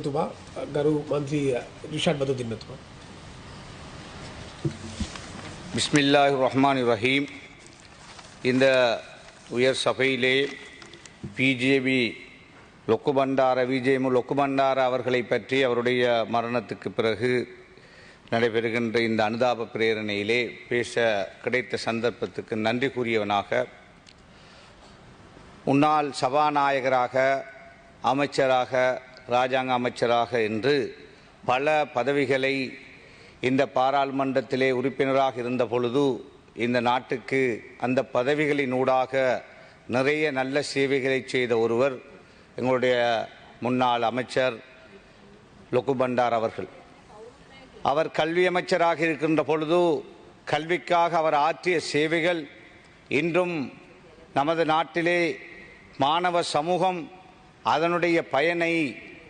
තුමා ගරු මන්ත්‍රී රිෂාඩ් බදුදින්නතුමා. பிஸ்மில்லாஹ் ரஹ்மான் ரஹீம் இந்த உயர் சபையிலே பிஜேபி லொக்குபண்டார விஜேமு லொக்குபண்டார அவர்களை பற்றி அவருடைய மரணத்துக்கு பிறகு நடைபெறுகின்ற இந்த அனுதாப பிரேரணையிலே பேச கிடைத்த சந்தர்ப்பத்துக்கு நன்றி கூறியவனாக முன்னாள் சபாநாயகராக அமைச்சராக ராஜாங்க அமைச்சராக என்று பல பதவிகளை இந்த பாராளுமன்றத்திலே உறுப்பினராக இருந்த பொழுது இந்த நாட்டுக்கு அந்த பதவிகளினூடாக நிறைய நல்ல சேவைகளை செய்த ஒருவர் எங்களுடைய முன்னாள் அமைச்சர் லொக்குபண்டார் அவர்கள். அவர் கல்வி அமைச்சராக இருக்கின்ற பொழுது கல்விக்காக அவர் ஆற்றிய சேவைகள் இன்றும் நமது நாட்டிலே மாணவ சமூகம் அதனுடைய பயனை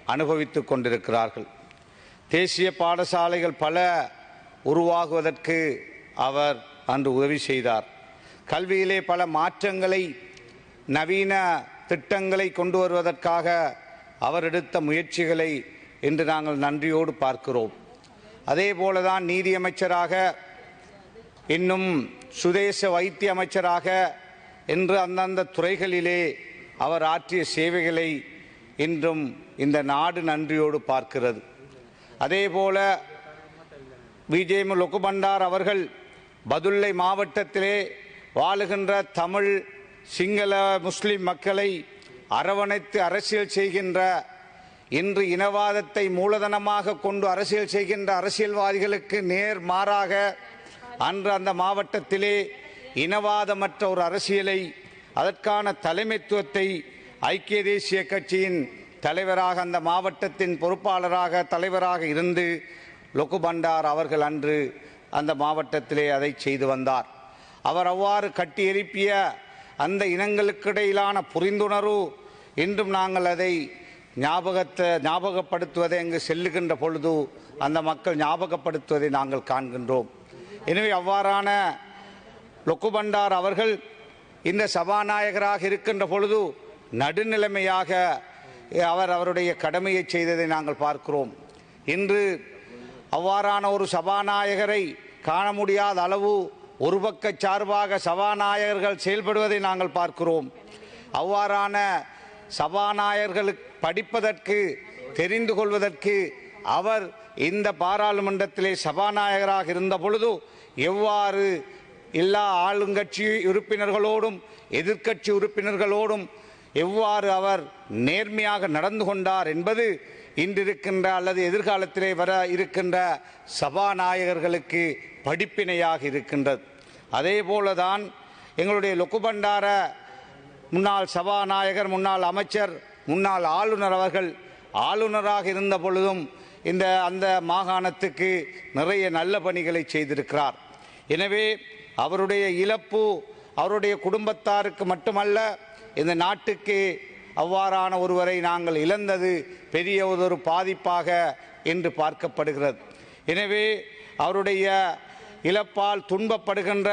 அனுபவித்துக் கொண்டிருக்கிறார்கள். தேசிய பாடசாலைகள் பல உருவாகுவதற்கு அவர் அன்று உதவி செய்தார். கல்வியிலே பல மாற்றங்களை நவீன திட்டங்களை கொண்டு வருவதற்காக அவர் எடுத்த முயற்சிகளை இன்று நாங்கள் நன்றியோடு பார்க்கிறோம். அதே போலதான் நீதியமைச்சராக இன்னும் சுதேச வைத்திய அமைச்சராக என்று அந்தந்த துறைகளிலே அவர் ஆற்றிய சேவைகளை இன்றும் இந்த நாடு நன்றியோடு பார்க்கிறது. அதேபோல விஜயம் லொக்குபண்டார் அவர்கள் பதுல்லை மாவட்டத்திலே வாழுகின்ற தமிழ் சிங்கள முஸ்லிம் மக்களை அரவணைத்து அரசியல் செய்கின்ற இன்று இனவாதத்தை மூலதனமாக கொண்டு அரசியல் செய்கின்ற அரசியல்வாதிகளுக்கு நேர் மாறாக அன்று அந்த மாவட்டத்திலே இனவாதமற்ற ஒரு அரசியலை அதற்கான தலைமைத்துவத்தை ஐக்கிய தேசிய கட்சியின் தலைவராக அந்த மாவட்டத்தின் பொறுப்பாளராக தலைவராக இருந்து லொக்குபண்டார் அவர்கள் அன்று அந்த மாவட்டத்திலே அதை செய்து வந்தார். அவர் அவ்வாறு கட்டி எழுப்பிய அந்த இனங்களுக்கிடையிலான புரிந்துணர்வு இன்றும் நாங்கள் அதை ஞாபகத்தை ஞாபகப்படுத்துவதை அங்கு செல்லுகின்ற பொழுது அந்த மக்கள் ஞாபகப்படுத்துவதை நாங்கள் காண்கின்றோம். எனவே அவ்வாறான லொக்குபண்டார் அவர்கள் இந்த சபாநாயகராக இருக்கின்ற பொழுது நடுநிலைமையாக அவர் அவருடைய கடமையை செய்ததை நாங்கள் பார்க்கிறோம். இன்று அவ்வாறான ஒரு சபாநாயகரை காண முடியாத அளவு ஒரு பக்க சார்பாக சபாநாயகர்கள் செயல்படுவதை நாங்கள் பார்க்கிறோம். அவ்வாறான சபாநாயகர்களுக்கு படிப்பதற்கு தெரிந்து கொள்வதற்கு அவர் இந்த பாராளுமன்றத்திலே சபாநாயகராக இருந்த பொழுது எவ்வாறு எல்லா ஆளுங்கட்சி உறுப்பினர்களோடும் எதிர்க்கட்சி உறுப்பினர்களோடும் எவ்வாறு அவர் நேர்மையாக நடந்து கொண்டார் என்பது இன்றிருக்கின்ற அல்லது எதிர்காலத்திலே வர இருக்கின்ற சபாநாயகர்களுக்கு படிப்பினையாக இருக்கின்றது. அதே போலதான் எங்களுடைய லொக்குபண்டார முன்னாள் சபாநாயகர் முன்னாள் அமைச்சர் முன்னாள் ஆளுநர் அவர்கள் ஆளுநராக இருந்த பொழுதும் இந்த அந்த மாகாணத்துக்கு நிறைய நல்ல பணிகளை செய்திருக்கிறார். எனவே அவருடைய இழப்பு அவருடைய குடும்பத்தாருக்கு மட்டுமல்ல இந்த நாட்டுக்கு அவ்வாறான ஒருவரை நாங்கள் இழந்தது பெரிய ஒரு பாதிப்பாக என்று பார்க்கப்படுகிறது. எனவே அவருடைய இழப்பால் துன்பப்படுகின்ற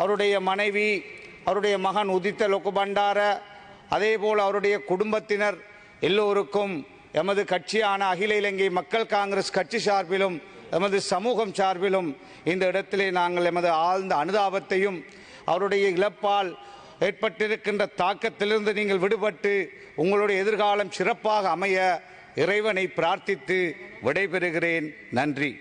அவருடைய மனைவி அவருடைய மகன் உதித்த லொக்குபண்டார அதேபோல் அவருடைய குடும்பத்தினர் எல்லோருக்கும் எமது கட்சியான அகில இலங்கை மக்கள் காங்கிரஸ் கட்சி சார்பிலும் எமது சமூகம் சார்பிலும் இந்த இடத்திலே நாங்கள் எமது ஆழ்ந்த அனுதாபத்தையும் அவருடைய இழப்பால் ஏற்பட்டிருக்கின்ற தாக்கத்திலிருந்து நீங்கள் விடுபட்டு உங்களுடைய எதிர்காலம் சிறப்பாக அமைய இறைவனை பிரார்த்தித்து விடைபெறுகிறேன். நன்றி.